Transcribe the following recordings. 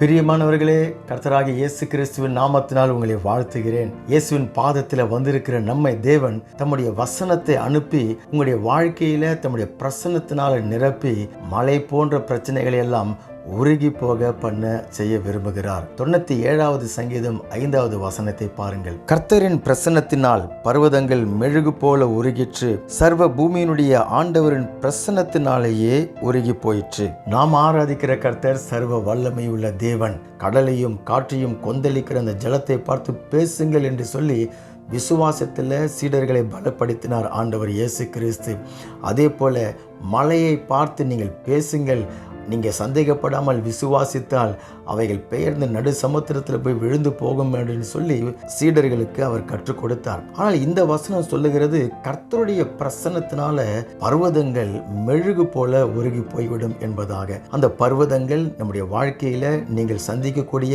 பிரியமானவர்களே கர்த்தராக இயேசு கிறிஸ்துவின் நாமத்தினால் உங்களை வாழ்த்துகிறேன். இயேசுவின் பாதத்தில் வந்திருக்கிற நம்மை தேவன் தம்முடைய வசனத்தை அனுப்பி உங்களுடைய வாழ்க்கையில தம்முடைய பிரசன்னத்தினால நிரப்பி மலை போன்ற பிரச்சனைகளை எல்லாம் உருகி போக பண்ண செய்ய விரும்புகிறார். தொண்ணூத்தி ஏழாவது சங்கீதம் ஐந்தாவது வசனத்தை பாருங்கள். கர்த்தரின் பிரசன்னத்தினால் பர்வதங்கள் மெழுகு போல உருகிற்று சர்வ பூமியினுடைய ஆண்டவரின் பிரசன்னத்தினாலேயே உருகி போயிற்று. நாம் ஆராதிக்கிற கர்த்தர் சர்வ வல்லமை உள்ள தேவன். கடலையும் காற்றையும் கொந்தளிக்கிற அந்த ஜலத்தை பார்த்து பேசுங்கள் என்று சொல்லி விசுவாசத்தில் சீடர்களை பலப்படுத்தினார் ஆண்டவர் இயேசு கிறிஸ்து. அதே போல மலையை பார்த்து நீங்கள் பேசுங்கள். நீங்கள் சந்தேகப்படாமல் விசுவாசித்தால் அவைகள் பெயர்ந்து நடு சமுத்திரத்தில் போய் விழுந்து போகும் என்று சொல்லி சீடர்களுக்கு அவர் கற்றுக் கொடுத்தார். ஆனால் இந்த வசனம் சொல்லுகிறது கர்த்தருடைய பிரசன்னத்தினால பர்வதங்கள் மெழுகு போல உருகி போய்விடும் என்பதாக. அந்த பர்வதங்கள் நம்முடைய வாழ்க்கையில நீங்கள் சந்திக்கக்கூடிய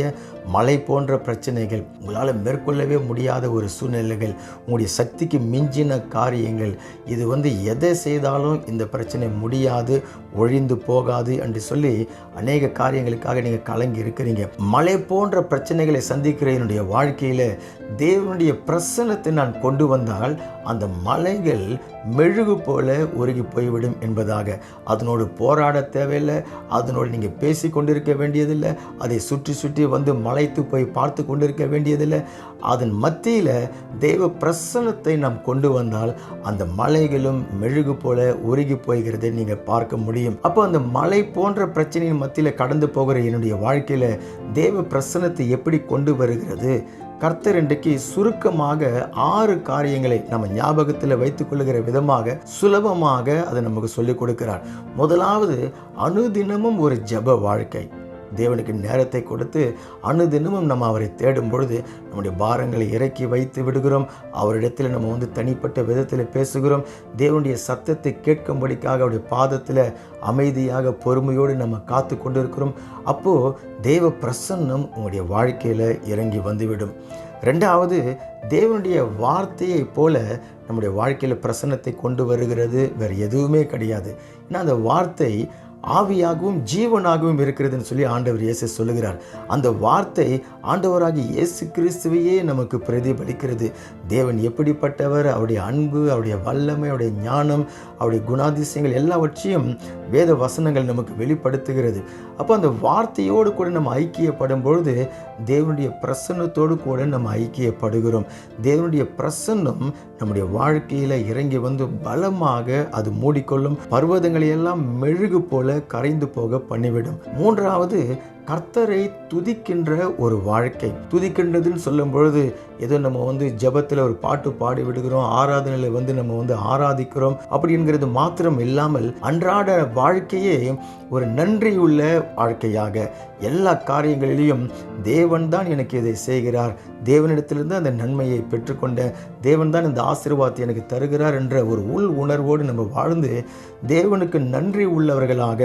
மலை போன்ற பிரச்சனைகள் உங்களால் மேற்கொள்ளவே முடியாத ஒரு சூழ்நிலைகள் உங்களுடைய சக்திக்கு மிஞ்சின காரியங்கள் இது வந்து எதை செய்தாலும் இந்த பிரச்சனை முடியாது ஒழிந்து போகாது என்று சொல்லி அநேக காரியங்களுக்காக நீங்கள் கலங்கி இருக்கிறீங்க. மலை போன்ற பிரச்சனைகளை சந்திக்கிற என்னுடைய வாழ்க்கையில் தேவனுடைய பிரசன்னத்தை நான் கொண்டு வந்தால் அந்த மலைகள் மெழுகு போல உருகி போய்விடும் என்பதாக. அதனோடு போராட தேவையில்லை. அதனோடு நீங்கள் பேசி கொண்டிருக்க வேண்டியதில்லை. அதை சுற்றி சுற்றி வந்து மலைத்து போய் பார்த்து கொண்டிருக்க வேண்டியதில்லை. அதன் மத்தியில் தெய்வ பிரசன்னத்தை நாம் கொண்டு வந்தால் அந்த மலைகளும் மெழுகு போல உருகி போய்கிறதை நீங்கள் பார்க்க முடியும். அப்போ அந்த மலை போன்ற பிரச்சனையின் மத்தியில் கடந்து போகிற என்னுடைய வாழ்க்கையில் தேவ பிரசன்னத்தை எப்படி கொண்டு வருகிறது? கர்த்தர் இன்றைக்கு சுருக்கமாக ஆறு காரியங்களை நம்ம ஞாபகத்தில் வைத்துக் கொள்ளுகிற விதமாக சுலபமாக அதை நமக்கு சொல்லிக் கொடுக்கிறார். முதலாவது அனுதினமும் ஒரு ஜெப வாழ்க்கை. தேவனுக்கு நேரத்தை கொடுத்து அணுதினமும் நம்ம அவரை தேடும் பொழுது நம்முடைய பாரங்களை இறக்கி வைத்து விடுகிறோம். அவரிடத்தில் நம்ம வந்து தனிப்பட்ட விதத்தில் பேசுகிறோம். தேவனுடைய சத்தத்தை கேட்கும்படிக்காக அவருடைய பாதத்தில் அமைதியாக பொறுமையோடு நம்ம காத்து கொண்டு இருக்கிறோம் அப்போது தேவ பிரசன்னம் உங்களுடைய வாழ்க்கையில் இறங்கி வந்துவிடும். ரெண்டாவது தேவனுடைய வார்த்தையை போல நம்முடைய வாழ்க்கையில் பிரசன்னத்தை கொண்டு வருகிறது. வேறு எதுவுமே கிடையாது. ஏன்னா அந்த வார்த்தை ஆவியாகவும் ஜீவனாகவும் இருக்கிறதுன்னு சொல்லி ஆண்டவர் இயேசு சொல்லுகிறார். அந்த வார்த்தை ஆண்டவராகி இயேசு கிறிஸ்துவையே நமக்கு பிரதிபலிக்கிறது. தேவன் எப்படிப்பட்டவர்? அவருடைய அன்பு அவருடைய வல்லமை அவருடைய ஞானம் அவருடைய குணாதிசயங்கள் எல்லாவற்றையும் வேத வசனங்கள் நமக்கு வெளிப்படுத்துகிறது. அப்போ அந்த வார்த்தையோடு கூட நம்ம ஐக்கியப்படும் பொழுது தேவனுடைய பிரசன்னத்தோடு கூட நம்ம ஐக்கியப்படுகிறோம். தேவனுடைய பிரசன்னம் நம்முடைய வாழ்க்கையில் இறங்கி வந்து பலமாக அது மூடிக்கொள்ளும். பர்வதங்களை எல்லாம் மெழுகு போல கரைந்து போக பண்ணிவிடும். மூன்றாவது கர்த்தரை துதிக்கின்ற ஒரு வாழ்க்கை. துதிக்கின்றதுன்னு சொல்லும் பொழுது ஏதோ நம்ம வந்து ஜபத்தில் ஒரு பாட்டு பாடி விடுகிறோம் ஆராதனையில் வந்து நம்ம வந்து ஆராதிக்கிறோம் அப்படிங்கிறது மாத்திரம் இல்லாமல் அன்றாட வாழ்க்கையே ஒரு நன்றியுள்ள வாழ்க்கையாக. எல்லா காரியங்களிலையும் தேவன் தான் எனக்கு இதை செய்கிறார். தேவனிடத்திலிருந்து அந்த நன்மையை பெற்றுக்கொண்ட தேவன் தான் இந்த ஆசீர்வாதத்தை எனக்கு தருகிறார் என்ற ஒரு உள் உணர்வோடு நம்ம வாழ்ந்து தேவனுக்கு நன்றி உள்ளவர்களாக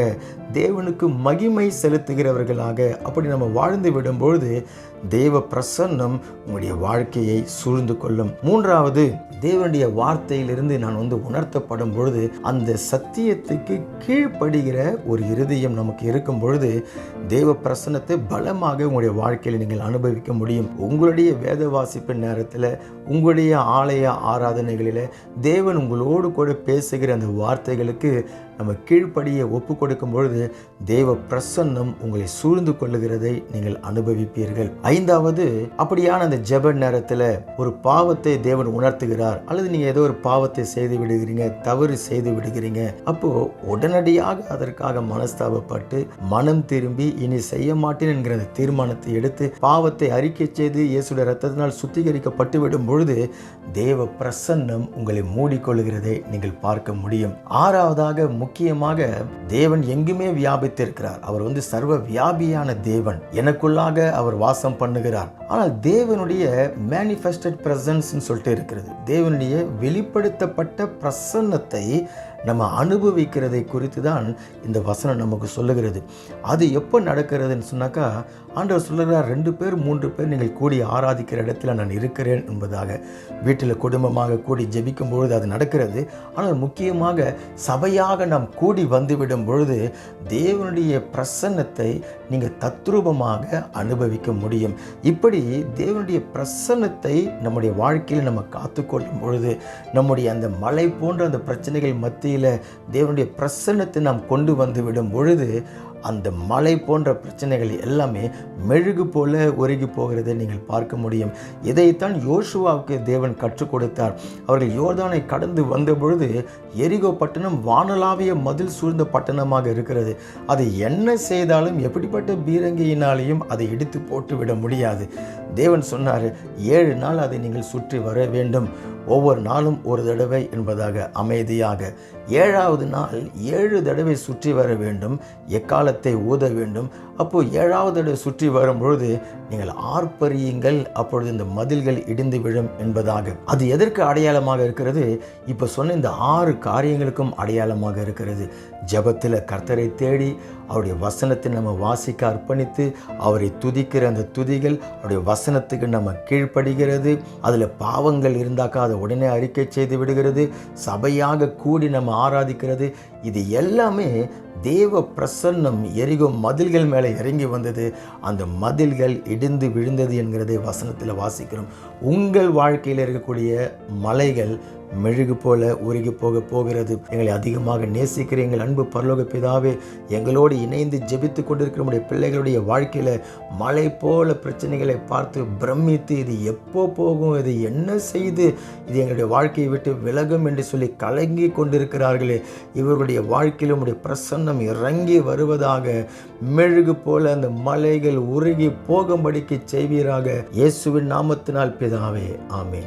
தேவனுக்கு மகிமை செலுத்துகிறவர்களாக அப்படி நம்ம வாழ்ந்து விடும்பொழுது தேவ பிரசன்னம் உங்களுடைய வாழ்க்கையை சூழ்ந்து கொள்ளும். மூன்றாவது தேவனுடைய வார்த்தையிலிருந்து நான் வந்து உணர்த்தப்படும் பொழுது அந்த சத்தியத்துக்கு கீழ்ப்படுகிற ஒரு இருதயம் நமக்கு இருக்கும் பொழுது தேவ பிரசன்னத்தை பலமாக உங்களுடைய வாழ்க்கையில் நீங்கள் அனுபவிக்க முடியும். உங்களுடைய வேத வாசிப்பின் நேரத்தில் உங்களுடைய ஆலய ஆராதனைகளில் தேவன் உங்களோடு கூட பேசுகிற அந்த வார்த்தைகளுக்கு நம்ம கீழ்ப்படியை ஒப்பு கொடுக்கும் பொழுது தேவ பிரசன்னம் உங்களை சூழ்ந்து கொள்ளுகிறதை நீங்கள் அனுபவிப்பீர்கள். ஐந்தாவது அப்படியான அந்த ஜெப நேரத்தில் ஒரு பாவத்தை தேவன் உணர்த்துகிறார். அல்லது நீங்க ஏதோ ஒரு பாவத்தை செய்து விடுகிறீங்க தவறு செய்து விடுகிறீங்க அப்போ உடனடியாக அதற்காக மனஸ்தாபப்பட்டு மனம் திரும்பி இனி செய்ய மாட்டேன் என்கிற அந்த தீர்மானத்தை எடுத்து பாவத்தை அறிக்கை செய்து இயேசுடைய ரத்தத்தினால் சுத்திகரிக்கப்பட்டு விடும் பொழுது தேவ பிரசன்னம் உங்களை மூடிக்கொள்கிறதை நீங்கள் பார்க்க முடியும். ஆறாவதாக முக்கியமாக தேவன் எங்குமே வியாபித்திருக்கிறார். அவர் வந்து சர்வ வியாபியான தேவன். எனக்குள்ளாக அவர் வாசம் பண்ணுகிறார் ஆனால் தேவனுடைய மேனிஃபெஸ்டட் பிரசன்ஸ் சொல்லிட்டு இருக்கிறது. தேவனுடைய வெளிப்படுத்தப்பட்ட பிரசன்னத்தை நம்ம அனுபவிக்கிறதை குறித்து தான் இந்த வசனம் நமக்கு சொல்லுகிறது. அது எப்போ நடக்கிறதுன்னு சொன்னாக்கா ஆண்டவர் சொல்லுகிறார் ரெண்டு பேர் மூன்று பேர் நீங்கள் கூடி ஆராதிக்கிற இடத்துல நான் இருக்கிறேன் என்பதாக. வீட்டில் குடும்பமாக கூடி ஜெபிக்கும் பொழுது அது நடக்கிறது. ஆனால் முக்கியமாக சபையாக நாம் கூடி வந்துவிடும் பொழுது தேவனுடைய பிரசன்னத்தை நீங்கள் தத்ரூபமாக அனுபவிக்க முடியும். இப்படி தேவனுடைய பிரசன்னத்தை நம்முடைய வாழ்க்கையில் நம்ம காத்துக்கொள்ளும் பொழுது நம்முடைய அந்த மலை போன்ற அந்த பிரச்சனைகள் மத்தியில் தேவனுடைய பிரசன்னத்தை நாம் கொண்டு வந்து விடும் பொழுது அந்த மலை போன்ற பிரச்சனைகள் எல்லாமே மெழுகு போல உருகி போகிறதை நீங்கள் பார்க்க முடியும். இதைத்தான் யோசுவாவுக்கு தேவன் கற்றுக் கொடுத்தார். அவர்கள் யோர்தானை கடந்து வந்த பொழுது எரிகோ பட்டணம் வானலாவிய மதில் சூழ்ந்த பட்டணமாக இருக்கிறது. அதை என்ன செய்தாலும் எப்படிப்பட்ட பீரங்கியினாலேயும் அதை இடித்து போட்டு விட முடியாது. தேவன் சொன்னார் ஏழு நாள் அதை நீங்கள் சுற்றி வர வேண்டும். ஒவ்வொரு நாளும் ஒரு தடவை என்பதாக அமைதியாக ஏழாவது நாள் ஏழு தடவை சுற்றி வர வேண்டும் எக்காலத்தை ஊத வேண்டும். அப்போது ஏழாவது தடவை சுற்றி வரும் பொழுது நீங்கள் ஆர்ப்பரியுங்கள் அப்பொழுது இந்த மதில்கள் இடிந்து விழும் என்பதாக. அது எதற்கு அடையாளமாக இருக்கிறது? இப்போ சொன்ன இந்த ஆறு காரியங்களுக்கும் அடையாளமாக இருக்கிறது. ஜபத்தில் கர்த்தரை தேடி அவருடைய வசனத்தை நம்ம வாசிக்க அர்ப்பணித்து அவரை துதிக்கிற அந்த துதிகள் அவருடைய வசனத்துக்கு நம்ம கீழ்ப்படுகிறது. அதில் பாவங்கள் இருந்தாக்கா அதை உடனே அறிக்கை செய்து விடுகிறது. சபையாக கூடி நம்ம ஆராதிக்கிறது. இது எல்லாமே தேவ பிரசன்னம் எரிகும் மதில்கள் மேலே இறங்கி வந்தது. அந்த மதில்கள் இடிந்து விழுந்தது என்கிறதை வசனத்தில் வாசிக்கிறோம். உங்கள் வாழ்க்கையில் இருக்கக்கூடிய மலைகள் மெழுகு போல உருகி போக போகிறது. எங்களை அதிகமாக நேசிக்கிற எங்கள் அன்பு பரலோக பிதாவே எங்களோடு இணைந்து ஜெபித்து கொண்டிருக்கிற நம்முடைய பிள்ளைகளுடைய வாழ்க்கையில் மலை போல பிரச்சனைகளை பார்த்து பிரமித்து இது எப்போ போகும்? இது என்ன செய்து? இது எங்களுடைய வாழ்க்கையை விட்டு விலகும் என்று சொல்லி கலங்கி கொண்டிருக்கிறார்களே. இவர்களுடைய வாழ்க்கையில் உடைய வசனம் இறங்கி வருவதாக மெழுகு போல அந்த மலைகள் உருகி போகும்படிக்கு செய்வீராக. இயேசுவின் நாமத்தினால் பிதாவே ஆமே